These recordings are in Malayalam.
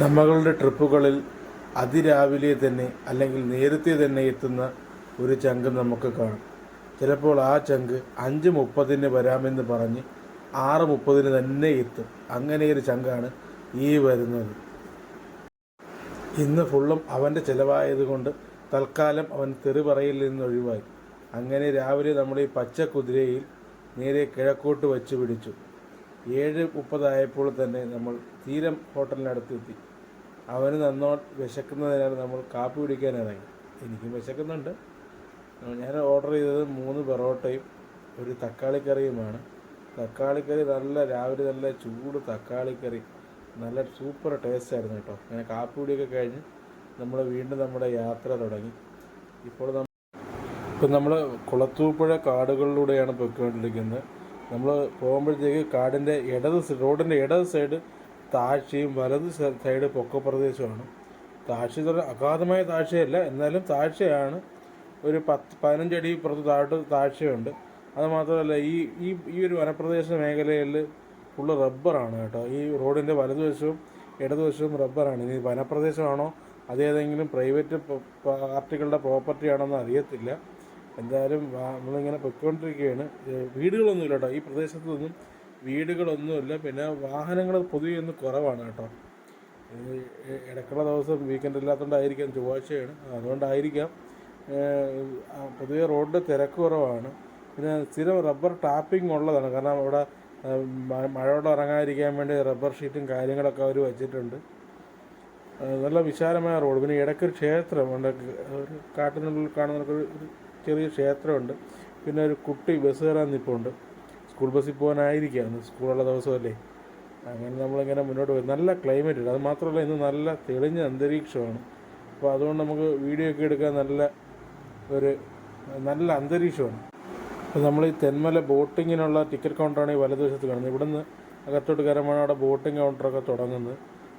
നമ്മളുടെ ട്രിപ്പുകളിൽ അതിരാവിലെ തന്നെ അല്ലെങ്കിൽ നേരത്തെ തന്നെ എത്തുന്ന ഒരു ചങ്ക് നമുക്ക് കാണും. ചിലപ്പോൾ ആ ചങ്ക് അഞ്ച് മുപ്പതിന് വരാമെന്ന് പറഞ്ഞ് ആറ് മുപ്പതിന് തന്നെ എത്തും. അങ്ങനെ ഒരു ചങ്കാണ് ഈ വരുന്നത്. ഇന്ന് ഫുള്ളും അവന്റെ ചിലവായതുകൊണ്ട് തൽക്കാലം അവൻ തെറി പറയിൽ നിന്ന് ഒഴിവായി. അങ്ങനെ രാവിലെ നമ്മൾ ഈ പച്ച കുതിരയിൽ നേരെ കിഴക്കോട്ട് വച്ച് പിടിച്ചു. ഏഴ് മുപ്പതായപ്പോൾ തന്നെ നമ്മൾ തീരം ഹോട്ടലിനടുത്തെത്തി. അവന് നന്നോ വിശക്കുന്നതിനാൽ നമ്മൾ കാപ്പി കുടിക്കാൻ എനിക്കും വിശക്കുന്നുണ്ട്. ഞാൻ ഓർഡർ ചെയ്തത് മൂന്ന് പൊറോട്ടയും ഒരു തക്കാളിക്കറിയുമാണ്. തക്കാളിക്കറി നല്ല രാവിലെ നല്ല ചൂട് തക്കാളിക്കറി. നല്ല സൂപ്പർ ടേസ്റ്റ് ആയിരുന്നു കേട്ടോ. അങ്ങനെ കാപ്പി കുടിയൊക്കെ കഴിഞ്ഞ് നമ്മൾ വീണ്ടും നമ്മുടെ യാത്ര തുടങ്ങി. ഇപ്പോൾ നമ്മൾ ഇപ്പം നമ്മൾ കുളത്തൂപ്പുഴ കാടുകളിലൂടെയാണ് പോയിക്കൊണ്ടിരിക്കുന്നത്. നമ്മൾ പോകുമ്പോഴത്തേക്ക് കാടിന്റെ ഇടത് റോഡിന്റെ ഇടത് സൈഡ് താഴ്ചയും വലത് സൈഡ് പൊക്കപ്രദേശമാണ്. താഴ്ച അഗാധമായ താഴ്ചയല്ല എന്നാലും താഴ്ചയാണ്. ഒരു പത്ത് പതിനഞ്ചടി പുറത്ത് താഴോട്ട് താഴ്ചയുണ്ട്. അതുമാത്രമല്ല ഈ ഈ ഈ ഒരു വനപ്രദേശ മേഖലയിൽ ഫുള്ള് റബ്ബറാണ് കേട്ടോ. ഈ റോഡിന്റെ വലതുവശവും ഇടതുവശവും റബ്ബറാണ്. ഇനി വനപ്രദേശമാണോ അതേതെങ്കിലും പ്രൈവറ്റ് പാർട്ടികളുടെ പ്രോപ്പർട്ടി ആണോ എന്ന് അറിയത്തില്ല. എന്തായാലും നമ്മളിങ്ങനെ പൊയ്ക്കൊണ്ടിരിക്കുകയാണ്. വീടുകളൊന്നുമില്ല കേട്ടോ. ഈ പ്രദേശത്തൊന്നും വീടുകളൊന്നുമില്ല. പിന്നെ വാഹനങ്ങൾ പൊതുവെ ഒന്ന് കുറവാണ് കേട്ടോ. ഇടയ്ക്കുള്ള ദിവസം വീക്കെൻഡ് ഇല്ലാത്തതുകൊണ്ടായിരിക്കാം ചൊവ്വാഴ്ചയാണ്. അതുകൊണ്ടായിരിക്കാം പൊതുവെ റോഡിൽ തിരക്ക് കുറവാണ്. പിന്നെ സ്ഥിരം റബ്ബർ ടാപ്പിംഗ് ഉള്ളതാണ്. കാരണം അവിടെ മഴയോടെ ഇറങ്ങാതിരിക്കാൻ വേണ്ടി റബ്ബർ ഷീറ്റും കാര്യങ്ങളൊക്കെ അവർ വെച്ചിട്ടുണ്ട്. നല്ല വിശാലമായ റോഡ്. പിന്നെ ഇടയ്ക്കൊരു ക്ഷേത്രമുണ്ട്. ഒരു കാട്ടിനുള്ളിൽ കാണുന്ന ഒരു ചെറിയ ക്ഷേത്രമുണ്ട്. പിന്നെ ഒരു കുട്ടി ബസ് കയറാൻ നിൽപ്പുണ്ട് സ്കൂൾ ബസ്സിൽ പോകാനായിരിക്കാം ഇന്ന് സ്കൂളുള്ള ദിവസമല്ലേ. അങ്ങനെ നമ്മളിങ്ങനെ മുന്നോട്ട് പോയി. നല്ല ക്ലൈമറ്റ് ഉണ്ട്. അത് മാത്രമല്ല ഇന്ന് നല്ല തെളിഞ്ഞ അന്തരീക്ഷമാണ്. അപ്പോൾ അതുകൊണ്ട് നമുക്ക് വീഡിയോ ഒക്കെ എടുക്കാൻ നല്ല ഒരു നല്ല അന്തരീക്ഷമാണ്. അപ്പോൾ നമ്മൾ ഈ തെന്മല ബോട്ടിങ്ങിനുള്ള ടിക്കറ്റ് കൗണ്ടറാണ് ഈ വലതുവശത്ത് കാണുന്നത്. ഇവിടുന്ന് അകത്തോട്ട് കയറുമ്പോഴാണ് അവിടെ ബോട്ടിംഗ് കൗണ്ടറൊക്കെ തുടങ്ങുന്നത്.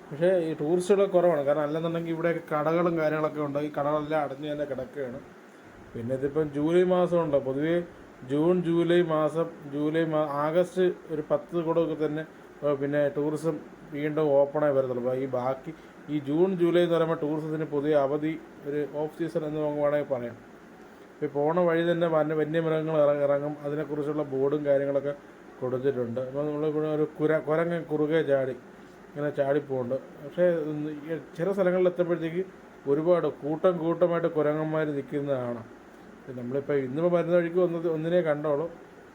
പക്ഷേ ഈ ടൂറിസ്റ്റുകളൊക്കെ കുറവാണ്. കാരണം അല്ലെന്നുണ്ടെങ്കിൽ ഇവിടെയൊക്കെ കടകളും കാര്യങ്ങളൊക്കെ ഉണ്ട്. ഈ കടകളെല്ലാം അടഞ്ഞു തന്നെ കിടക്കുകയാണ്. പിന്നെ ഇതിപ്പം ജൂലൈ മാസമുണ്ട് പൊതുവേ ജൂൺ ജൂലൈ മാസം ജൂലൈ മാ ആഗസ്റ്റ് ഒരു പത്ത് കൂടെയൊക്കെ തന്നെ പിന്നെ ടൂറിസം വീണ്ടും ഓപ്പണായി വരത്തുള്ളൂ. അപ്പോൾ ഈ ബാക്കി ഈ ജൂൺ ജൂലൈ എന്ന് പറയുമ്പോൾ ടൂറിസത്തിന് പുതിയ അവധി ഒരു ഓഫ് സീസൺ എന്ന് നമുക്ക് വേണമെങ്കിൽ പറയാം. ഇപ്പോൾ പോണ വഴി തന്നെ വന്യ വന്യമൃഗങ്ങൾ ഇറ- ഇറങ്ങും. അതിനെക്കുറിച്ചുള്ള ബോർഡും കാര്യങ്ങളൊക്കെ കൊടുത്തിട്ടുണ്ട്. അപ്പോൾ നമ്മളിവിടെ ഒരു കുര കുരങ്ങൻ കുറുകെ ചാടി ഇങ്ങനെ ചാടിപ്പോണ്ട് പക്ഷേ ചില സ്ഥലങ്ങളിൽ എത്തുമ്പോഴത്തേക്ക് ഒരുപാട് കൂട്ടം കൂട്ടമായിട്ട് കുരങ്ങന്മാർ നിൽക്കുന്നതാണ്. നമ്മളിപ്പോൾ ഇന്നിപ്പോൾ വരുന്ന വഴിക്ക് ഒന്ന് ഒന്നിനെ കണ്ടോളൂ.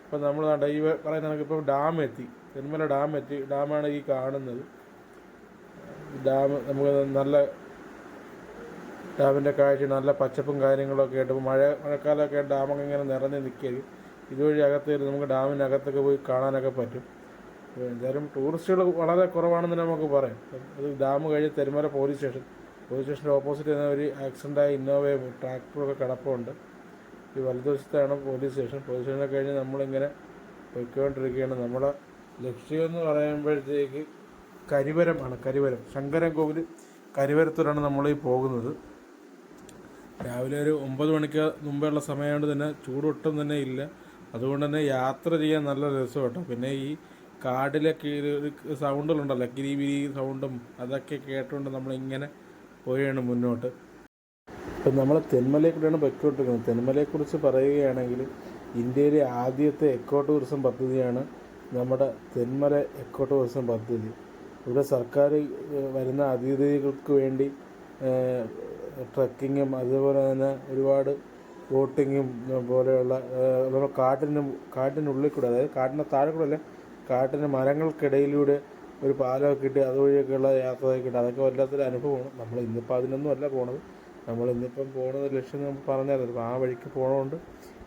അപ്പോൾ നമ്മൾ കണ്ട ഈ പറയുന്ന കണക്കിപ്പോൾ ഡാം എത്തി. തിരുമല ഡാം എത്തി. ഡാമാണ് ഈ കാണുന്നത്. ഡാം നമുക്ക് നല്ല ഡാമിന്റെ കാഴ്ച നല്ല പച്ചപ്പും കാര്യങ്ങളൊക്കെ ആയിട്ട് ഇപ്പോൾ മഴ മഴക്കാലമൊക്കെ ഡാമൊക്കെ ഇങ്ങനെ നിറഞ്ഞ് നിൽക്കുകയും ഇതുവഴി അകത്ത് നമുക്ക് ഡാമിനകത്തൊക്കെ പോയി കാണാനൊക്കെ പറ്റും. എന്തായാലും ടൂറിസ്റ്റുകൾ വളരെ കുറവാണെന്ന് നമുക്ക് പറയാം. അത് ഡാം കഴിഞ്ഞ് തെരുമല പോലീസ് സ്റ്റേഷൻ. പോലീസ് സ്റ്റേഷന്റെ ഓപ്പോസിറ്റ് തന്നെ ഒരു ആക്സിഡന്റായ ഇന്നോവയും ട്രാക്ടറൊക്കെ കിടപ്പുണ്ട്. ഈ വലതുവശത്താണ് പോലീസ് സ്റ്റേഷൻ പോലീസ് സ്റ്റേഷനെ കഴിഞ്ഞ് നമ്മളിങ്ങനെ പൊയ്ക്കൊണ്ടിരിക്കുകയാണ്. നമ്മുടെ ലക്ഷ്യം എന്ന് പറയുമ്പോഴത്തേക്ക് കരിവരമാണ് കരിവരം. ശങ്കരൻ കോവിൽ കരിവരത്തൂരാണ് നമ്മൾ ഈ പോകുന്നത്. രാവിലെ ഒരു ഒമ്പത് മണിക്ക് മുമ്പേയുള്ള സമയമാണ് തന്നെ ചൂടൊട്ടും തന്നെ ഇല്ല. അതുകൊണ്ട് തന്നെ യാത്ര ചെയ്യാൻ നല്ല രസം കേട്ടോ പിന്നെ ഈ കാടിലെ സൗണ്ടുകളുണ്ടല്ലോ കിരി വിരി സൗണ്ടും അതൊക്കെ കേട്ടുകൊണ്ട് നമ്മളിങ്ങനെ പോയാണ് മുന്നോട്ട്. ഇപ്പം നമ്മൾ തെന്മലയെക്കൂടെയാണ് പൊയ്ക്കൊണ്ടിരിക്കുന്നത്. തെന്മലയെക്കുറിച്ച് പറയുകയാണെങ്കിൽ ഇന്ത്യയിലെ ആദ്യത്തെ എക്കോ ടൂറിസം പദ്ധതിയാണ് നമ്മുടെ തെന്മല എക്കോ ടൂറിസം പദ്ധതി. ഇവിടെ സർക്കാർ വരുന്ന അതിഥികൾക്ക് വേണ്ടി ട്രക്കിങ്ങും അതുപോലെ തന്നെ ഒരുപാട് ബോട്ടിങ്ങും പോലെയുള്ള നമ്മുടെ കാട്ടിന് കാട്ടിനുള്ളിൽ കൂടെ അതായത് കാട്ടിന്റെ താഴെ കൂടെ അല്ല കാട്ടിന്റെ മരങ്ങൾക്കിടയിലൂടെ ഒരു പാലമൊക്കെ ഇട്ട് അതുവഴിയൊക്കെയുള്ള യാത്രയൊക്കെ ഇട്ട് അതൊക്കെ വല്ലാത്തൊരു അനുഭവമാണ്. നമ്മൾ ഇന്നിപ്പോൾ അതിനൊന്നും അല്ല പോണത്. നമ്മൾ ഇന്നിപ്പം പോകുന്നത് ലക്ഷ്യം നമ്മൾ പറഞ്ഞാൽ അപ്പോൾ ആ വഴിക്ക് പോകണതുകൊണ്ട്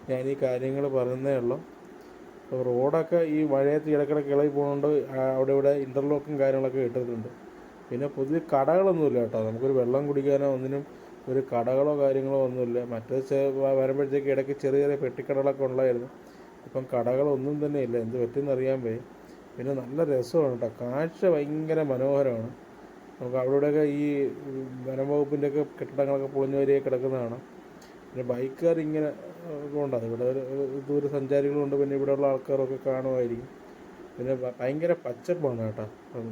ഞാൻ ഈ കാര്യങ്ങൾ പറയുന്നേ ഉള്ളൂ. അപ്പോൾ റോഡൊക്കെ ഈ മഴയത്ത് ഇടക്കിടക്ക് ഇളകി പോകുന്നതുകൊണ്ട് ആ അവിടെ ഇവിടെ ഇന്റർലോക്കും കാര്യങ്ങളൊക്കെ ഇട്ടിട്ടുണ്ട്. പിന്നെ പൊതുവെ കടകളൊന്നുമില്ല കേട്ടോ. നമുക്കൊരു വെള്ളം കുടിക്കാനോ ഒന്നിനും ഒരു കടകളോ കാര്യങ്ങളോ ഒന്നുമില്ല. മറ്റേ ചെ- വ- വരുമ്പോഴത്തേക്ക് ഇടയ്ക്ക് ചെറിയ ചെറിയ പെട്ടിക്കടകളൊക്കെ ഉണ്ടായിരുന്നു ഇപ്പം കടകളൊന്നും തന്നെ ഇല്ല. എന്ത് പറ്റുമെന്ന് പോയി പിന്നെ നല്ല രസമാണ് കേട്ടോ. കാഴ്ച ഭയങ്കര മനോഹരമാണ്. നമുക്ക് അവിടെയൊക്കെ ഈ വനംവകുപ്പിന്റെ ഒക്കെ കെട്ടിടങ്ങളൊക്കെ പൊളിഞ്ഞ വരെ കിടക്കുന്നതാണ്. പിന്നെ ബൈക്കുകാർ ഇങ്ങനെ കൊണ്ടാണ് ഇവിടെ ദൂര സഞ്ചാരികളുണ്ട്. പിന്നെ ഇവിടെയുള്ള ആൾക്കാരൊക്കെ കാണുമായിരിക്കും. പിന്നെ ഭയങ്കര പച്ചപ്പാണ് കേട്ടോ.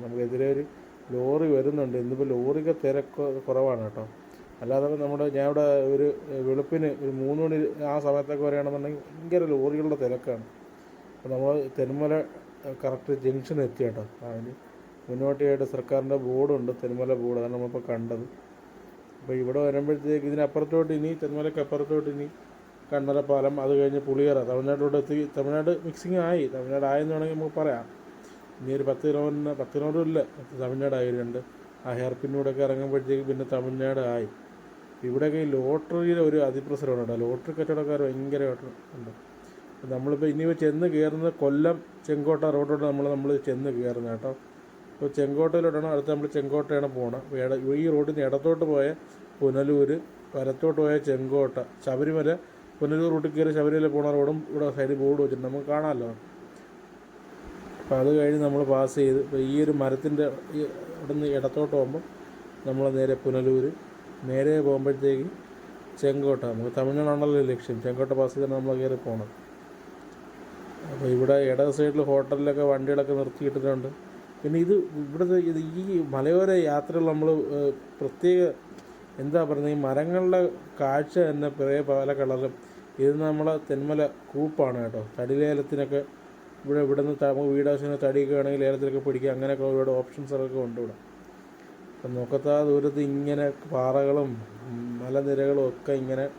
നമുക്കെതിരെ ഒരു ലോറി വരുന്നുണ്ട്. ഇന്നിപ്പോൾ ലോറിക്ക് തിരക്ക് കുറവാണ് കേട്ടോ. അല്ലാതെ നമ്മുടെ ഞാൻ ഇവിടെ ഒരു വെളുപ്പിന് ഒരു മൂന്ന് മണി ആ സമയത്തൊക്കെ വരികയാണെന്നുണ്ടെങ്കിൽ ഭയങ്കര ലോറികളുടെ തിരക്കാണ്. അപ്പോൾ നമ്മൾ തെന്മല കറക്റ്റ് ജംഗ്ഷൻ എത്തി കേട്ടോ. അതിന് മുന്നോട്ടിയായിട്ട് സർക്കാരിന്റെ ബോർഡുണ്ട് തെന്മല ബോർഡ്. അതാണ് നമ്മളിപ്പോൾ കണ്ടത്. അപ്പോൾ ഇവിടെ വരുമ്പോഴത്തേക്ക് ഇതിനപ്പുറത്തോട്ട് ഇനി തെന്മലയ്ക്ക് അപ്പുറത്തോട്ട് ഇനി കണ്ണറ പാലം അത് കഴിഞ്ഞ് പുളിയറ. തമിഴ്നാട്ടിലോട്ട് എത്തി തമിഴ്നാട് മിക്സിങ് ആയി. തമിഴ്നാട് ആയെന്ന് വേണമെങ്കിൽ നമുക്ക് പറയാം. ഇനി ഒരു പത്ത് കിലോമീറ്റർ പത്ത് കിലോമീറ്റർ ഇല്ല. തമിഴ്നാട് ആയിട്ടുണ്ട് ആ ഹെയർ ഇറങ്ങുമ്പോഴത്തേക്ക് പിന്നെ തമിഴ്നാട് ആയി ഇവിടെയൊക്കെ ഈ ലോട്ടറിയുടെ ഒരു അതിപ്രസരമാണ് കേട്ടോ. ലോട്ടറി കച്ചവടക്കാർ ഭയങ്കരമായിട്ട് ഉണ്ട്. നമ്മളിപ്പോൾ ഇനി ചെന്ന് കയറുന്നത് കൊല്ലം ചെങ്കോട്ട റോഡോട്ട് നമ്മൾ നമ്മൾ ചെന്ന് കയറുന്നത് കേട്ടോ. അപ്പോൾ ചെങ്കോട്ടയിലോട്ടാണ് അടുത്ത് നമ്മൾ ചെങ്കോട്ടയാണ് പോകണം ഈ റോഡിൽ നിന്ന് ഇടത്തോട്ട് പോയ പുനലൂർ വലത്തോട്ട് പോയ ചെങ്കോട്ട ശബരിമല പുനലൂർ റൂട്ടിൽ കയറി ശബരിമല പോണ റോഡും ഇവിടെ സൈഡിൽ ബോർഡ് വെച്ചിട്ടുണ്ട്. നമുക്ക് കാണാമല്ലോ. അപ്പോൾ അത് കഴിഞ്ഞ് നമ്മൾ പാസ് ചെയ്ത് ഇപ്പോൾ ഈ ഒരു മരത്തിന്റെ ഇവിടെ നിന്ന് ഇടത്തോട്ട് പോകുമ്പോൾ നമ്മൾ നേരെ പുനലൂർ നേരെ പോകുമ്പോഴത്തേക്ക് ചെങ്കോട്ട. നമുക്ക് തമിഴ്നാടാണല്ലോ ലക്ഷ്യം. ചെങ്കോട്ട പാസ് ചെയ്താണ് നമ്മൾ കയറി പോകണം അപ്പോൾ ഇവിടെ ഇട സൈഡിൽ ഹോട്ടലിലൊക്കെ വണ്ടികളൊക്കെ നിർത്തിയിട്ടിട്ടുണ്ട്. പിന്നെ ഇത് ഇവിടുത്തെ ഇത് ഈ മലയോര യാത്രകൾ നമ്മൾ പ്രത്യേക എന്താ പറയുന്നത്? ഈ മരങ്ങളുടെ കാഴ്ച തന്നെ പല പല കളറും ഇത് നമ്മളെ തെന്മല കൂപ്പാണ് കേട്ടോ. തടിലേലത്തിനൊക്കെ ഇവിടെ ഇവിടെ നിന്ന് നമുക്ക് വീടാവശ്യത്തിന് തടിയൊക്കെ ആണെങ്കിൽ ലേലത്തിലൊക്കെ പിടിക്കുക അങ്ങനെയൊക്കെ ഒരുപാട് ഓപ്ഷൻസൊക്കെ ഉണ്ട് ഇവിടെ. അപ്പം നോക്കത്താ ദൂരത്ത് ഇങ്ങനെ പാറകളും മലനിരകളും ഒക്കെ ഇങ്ങനെ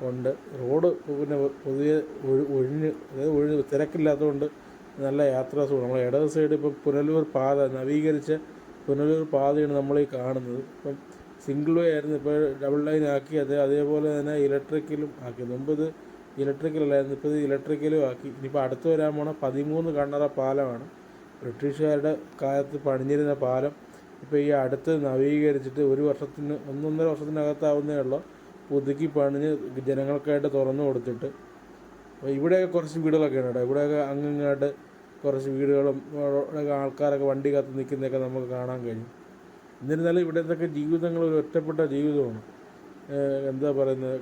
ഉണ്ട്. റോഡ് പിന്നെ പൊതുവെ ഒഴി- ഒഴിഞ്ഞ് അതായത് ഒഴിഞ്ഞ് തിരക്കില്ലാത്തതുകൊണ്ട് നല്ല യാത്രാ സുഖം. നമ്മൾ ഇടത് സൈഡ് ഇപ്പോൾ പുനലൂർ പാത നവീകരിച്ച പുനലൂർ പാതയാണ് നമ്മൾ ഈ കാണുന്നത്. ഇപ്പം സിംഗിൾ വേ ആയിരുന്നു ഇപ്പോൾ ഡബിൾ ലൈൻ ആക്കി അത് അതേപോലെ തന്നെ ഇലക്ട്രിക്കലും ആക്കി. മുമ്പ് ഇത് ഇലക്ട്രിക്കലല്ലായിരുന്നു ഇപ്പോൾ ഇത് ഇലക്ട്രിക്കലും ആക്കി. ഇനിയിപ്പോൾ അടുത്ത് വരാൻ പോണ പതിമൂന്ന് കണ്ണറ പാലമാണ്. ബ്രിട്ടീഷുകാരുടെ കാലത്ത് പണിഞ്ഞിരുന്ന പാലം. ഇപ്പോൾ ഈ അടുത്ത് നവീകരിച്ചിട്ട് ഒരു വർഷത്തിന് ഒന്നൊന്നര വർഷത്തിനകത്താവുന്നേ ഉള്ളൂ. പുതുക്കി പണിഞ്ഞ് ജനങ്ങൾക്കായിട്ട് തുറന്നു കൊടുത്തിട്ട് ഇവിടെയൊക്കെ കുറച്ച് വീടുകളൊക്കെ ഉണ്ട് ഇവിടെയൊക്കെ അങ്ങങ്ങായിട്ട് കുറച്ച് വീടുകളും ആൾക്കാരൊക്കെ വണ്ടി കാത്ത് നിൽക്കുന്നതൊക്കെ നമുക്ക് കാണാൻ കഴിയും. എന്നിരുന്നാലും ഇവിടത്തൊക്കെ ജീവിതങ്ങൾ ഒരു ഒറ്റപ്പെട്ട ജീവിതമാണ്. എന്താ പറയുന്നത്?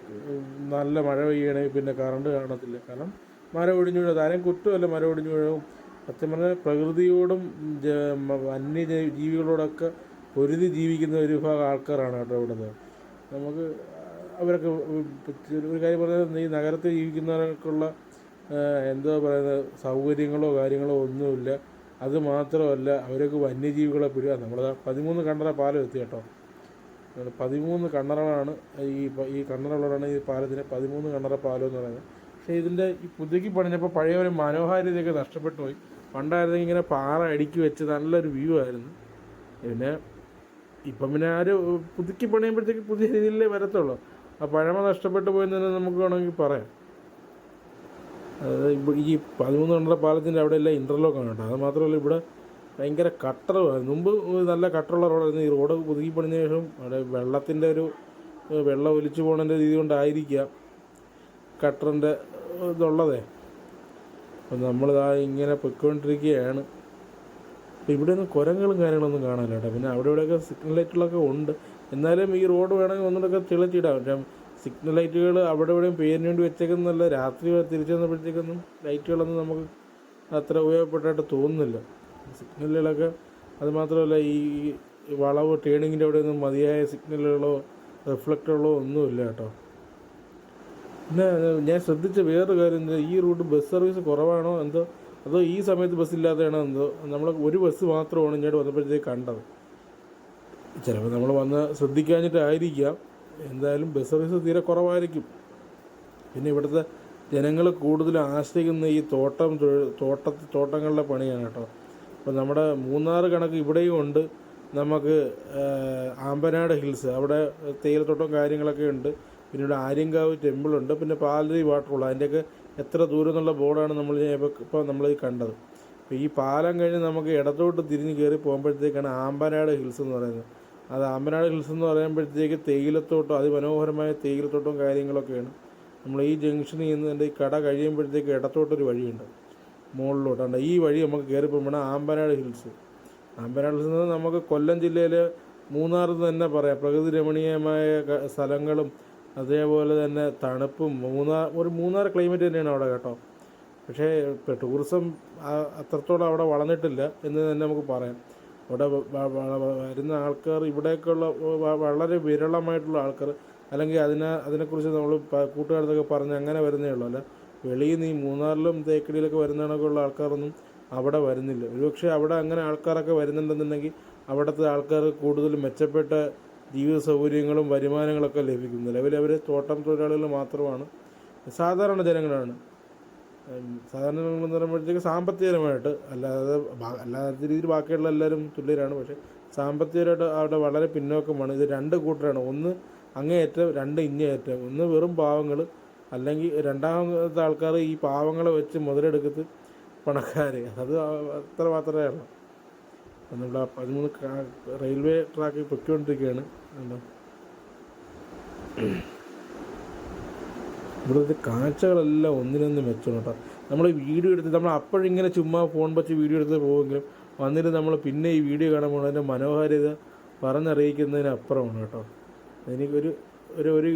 നല്ല മഴ പെയ്യണമെങ്കിൽ പിന്നെ കറണ്ട് കാണത്തില്ല. കാരണം മരം ഒടിഞ്ഞു വീഴും. അതാരും കുറ്റമല്ല മരം ഒടിഞ്ഞു വീഴും. സത്യം പറഞ്ഞാൽ പ്രകൃതിയോടും ജ- ജീവികളോടൊക്കെ പൊരുതി ജീവിക്കുന്ന ഒരു വിഭാഗം ആൾക്കാരാണ് കേട്ടോ ഇവിടുത്തെ നമുക്ക് അവരൊക്കെ ഒരു കാര്യം പറഞ്ഞാൽ ഈ നഗരത്തിൽ ജീവിക്കുന്നവർക്കുള്ള എന്തോ പറയുന്നത് സൗകര്യങ്ങളോ കാര്യങ്ങളോ ഒന്നുമില്ല. അത് മാത്രമല്ല അവരൊക്കെ വന്യജീവികളെ പിടിക്കുക നമ്മൾ പതിമൂന്ന് കണ്ണറ പാലം എത്തി കേട്ടോ. പതിമൂന്ന് കണ്ണറകളാണ് ഈ ഈ കണ്ണറകളാണ് ഈ പാലത്തിന് പതിമൂന്ന് കണ്ണറ പാലം എന്ന് പറയുന്നത്. പക്ഷേ ഇതിന്റെ ഈ പുതുക്കി പണിഞ്ഞപ്പോൾ പഴയ ഒരു മനോഹാരിതയൊക്കെ നഷ്ടപ്പെട്ടു പോയി. പണ്ടായിരുന്നെങ്കിൽ ഇങ്ങനെ പാറ അടുക്കി വെച്ച് നല്ലൊരു വ്യൂ ആയിരുന്നു. പിന്നെ ഇപ്പം പിന്നെ ആര് പുതുക്കി പണിയുമ്പോഴത്തേക്ക് പുതിയ രീതിയിലേ വരത്തുള്ളൂ. ആ പഴമ നഷ്ടപ്പെട്ടു പോയെന്ന് തന്നെ നമുക്ക് വേണമെങ്കിൽ പറയാം. അതായത് ഇപ്പോൾ ഈ പതിമൂന്ന് കണ്ടുള്ള പാലത്തിന്റെ അവിടെ എല്ലാം ഇന്റർലോക്കാണ് കേട്ടോ. അത് മാത്രമല്ല ഇവിടെ ഭയങ്കര കട്ടറുമായിരുന്നു മുമ്പ് നല്ല കട്ടറുള്ള റോഡായിരുന്നു ഈ റോഡ് പുതുക്കി പണിഞ്ഞ ശേഷം അവിടെ വെള്ളത്തിന്റെ ഒരു വെള്ളം ഒലിച്ചു പോകണതിന്റെ രീതി കൊണ്ടായിരിക്കാം കട്ടറിന്റെ ഇതുള്ളതേ. അപ്പം നമ്മളിതാ ഇങ്ങനെ പൊയ്ക്കൊണ്ടിരിക്കുകയാണ്. ഇവിടെ ഒന്നും കുരങ്ങളും കാര്യങ്ങളൊന്നും കാണാനില്ല കേട്ടോ. പിന്നെ അവിടെ ഇവിടെയൊക്കെ സിഗ്നൽ ലൈറ്റുകളൊക്കെ ഉണ്ട്. എന്നാലും ഈ റോഡ് വേണമെങ്കിൽ ഒന്നുകൂടെയൊക്കെ തെളിച്ചിടാം. സിഗ്നൽ ലൈറ്റുകൾ അവിടെ ഇവിടെയും പേരിന് വേണ്ടി വെച്ചേക്കുന്നല്ല രാത്രി തിരിച്ചു വന്നപ്പോഴത്തേക്കൊന്നും ലൈറ്റുകളൊന്നും നമുക്ക് അത്ര ഉപയോഗപ്പെട്ടായിട്ട് തോന്നുന്നില്ല. സിഗ്നലുകളൊക്കെ അതുമാത്രമല്ല ഈ വളവ് ടേണിങ്ങിന്റെ അവിടെ ഒന്നും മതിയായ സിഗ്നലുകളോ റിഫ്ലക്ടറുകളോ ഒന്നുമില്ല കേട്ടോ. പിന്നെ ഞാൻ ശ്രദ്ധിച്ച വേറൊരു കാര്യം ഈ റൂട്ട് ബസ് സർവീസ് കുറവാണോ എന്തോ? അതോ ഈ സമയത്ത് ബസ് ഇല്ലാത്തതാണോ എന്തോ? നമ്മൾ ഒരു ബസ് മാത്രമാണ് ഇങ്ങോട്ട് വന്നപ്പോഴത്തേക്ക് കണ്ടത്. ചിലപ്പോൾ നമ്മൾ വന്ന് ശ്രദ്ധിക്കാഞ്ഞിട്ടായിരിക്കാം. എന്തായാലും ബസ് സർവീസ് തീരെ കുറവായിരിക്കും. പിന്നെ ഇവിടുത്തെ ജനങ്ങൾ കൂടുതലും ആശ്രയിക്കുന്ന ഈ തോട്ടം തോട്ട തോട്ടങ്ങളുടെ പണിയാണ് കേട്ടോ. അപ്പോൾ നമ്മുടെ മൂന്നാർ കണക്ക് ഇവിടെയും ഉണ്ട്. നമുക്ക് ആമ്പനാട് ഹിൽസ് അവിടെ തേയിലത്തോട്ടം കാര്യങ്ങളൊക്കെ ഉണ്ട്. പിന്നെ ഇവിടെ ആര്യങ്കാവ് ടെമ്പിളുണ്ട് പിന്നെ പാലരി വാട്ടറുള്ള അതിന്റെയൊക്കെ എത്ര ദൂരം എന്നുള്ള ബോർഡാണ് നമ്മൾ ഇപ്പോൾ നമ്മൾ കണ്ടത്. അപ്പോൾ ഈ പാലം കഴിഞ്ഞ് നമുക്ക് ഇടത്തോട്ട് തിരിഞ്ഞ് കയറി പോകുമ്പോഴത്തേക്കാണ് ആമ്പനാട് ഹിൽസ് എന്ന് പറയുന്നത്. അത് ആമ്പനാട് ഹിൽസ് എന്ന് പറയുമ്പോഴത്തേക്ക് തേയിലത്തോട്ടം അതിമനോഹരമായ തേയിലത്തോട്ടവും കാര്യങ്ങളൊക്കെയാണ്. നമ്മൾ ഈ ജംഗ്ഷനിൽ നിന്ന് എന്റെ ഈ കട കഴിയുമ്പോഴത്തേക്ക് ഇടത്തോട്ടൊരു വഴിയുണ്ട്. മുകളിലോട്ടാണ്ട് ഈ വഴി നമുക്ക് കയറി പോകുമ്പോൾ ആമ്പനാട് ഹിൽസ്. ആമ്പനാട് ഹിൽസ് എന്ന് നമുക്ക് കൊല്ലം ജില്ലയിലെ മൂന്നാർ തന്നെ പറയാം. പ്രകൃതി രമണീയമായ സ്ഥലങ്ങളും അതേപോലെ തന്നെ തണുപ്പും മൂന്നാർ ഒരു മൂന്നാർ ക്ലൈമറ്റ് തന്നെയാണ് അവിടെ കേട്ടോ. പക്ഷേ ടൂറിസം അത്രത്തോളം അവിടെ വളർന്നിട്ടില്ല എന്ന് തന്നെ നമുക്ക് പറയാം. വ- വരുന്ന ആൾക്കാർ ഇവിടേക്കുള്ള വളരെ വിരളമായിട്ടുള്ള ആൾക്കാർ. അല്ലെങ്കിൽ അതിനെ അതിനെക്കുറിച്ച് നമ്മൾ കൂട്ടുകാരത്തൊക്കെ പറഞ്ഞ് അങ്ങനെ വരുന്നേ ഉള്ളൂ. അല്ല വെളിയിൽ നിന്ന് ഈ മൂന്നാറിലും തേക്കടിയിലൊക്കെ വരുന്ന കണക്കുള്ള ആൾക്കാരൊന്നും അവിടെ വരുന്നില്ല. ഒരുപക്ഷെ അവിടെ അങ്ങനെ ആൾക്കാരൊക്കെ വരുന്നുണ്ടെന്നുണ്ടെങ്കിൽ അവിടുത്തെ ആൾക്കാർ കൂടുതൽ മെച്ചപ്പെട്ട ജീവിത സൗകര്യങ്ങളും വരുമാനങ്ങളൊക്കെ ലഭിക്കുന്നു നിലവിൽ അവർ തോട്ടം തൊഴിലാളികൾ മാത്രമാണ്. സാധാരണ ജനങ്ങളാണ്. സാധാരണ എന്ന് പറയുമ്പോഴത്തേക്ക് സാമ്പത്തികപരമായിട്ട് അല്ലാതെ അല്ലാത്ത രീതിയിൽ ബാക്കിയുള്ള എല്ലാവരും തുല്യരാണ്. പക്ഷേ സാമ്പത്തികമായിട്ട് അവിടെ വളരെ പിന്നോക്കമാണ്. ഇത് രണ്ട് കൂട്ടരാണ്. ഒന്ന് അങ്ങേയറ്റം രണ്ട് ഇങ്ങേയറ്റം. ഒന്ന് വെറും പാവങ്ങൾ അല്ലെങ്കിൽ രണ്ടാമത്തെ ആൾക്കാർ ഈ പാവങ്ങളെ വെച്ച് മുതലെടുക്കത്ത് പണക്കാർ അത് അത്ര മാത്രമേ ഉള്ളൂ. നമ്മുടെ പതിമൂന്ന് റെയിൽവേ ട്രാക്കിൽ പൊയ്ക്കൊണ്ടിരിക്കുകയാണ്. കണ്ടോ ഇവിടുത്തെ കാഴ്ചകളെല്ലാം ഒന്നിനൊന്ന് മെച്ചമാണ് കേട്ടോ. നമ്മൾ വീഡിയോ എടുത്ത് നമ്മൾ അപ്പോഴിങ്ങനെ ചുമ്മാ ഫോൺ വെച്ച് വീഡിയോ എടുത്ത് പോകുമെങ്കിലും വന്നിട്ട് നമ്മൾ പിന്നെ ഈ വീഡിയോ കാണുമ്പോൾ അതിന്റെ മനോഹാരിത പറഞ്ഞറിയിക്കുന്നതിന് അപ്പുറമാണ് കേട്ടോ എനിക്കൊരു ഒരു ഒരു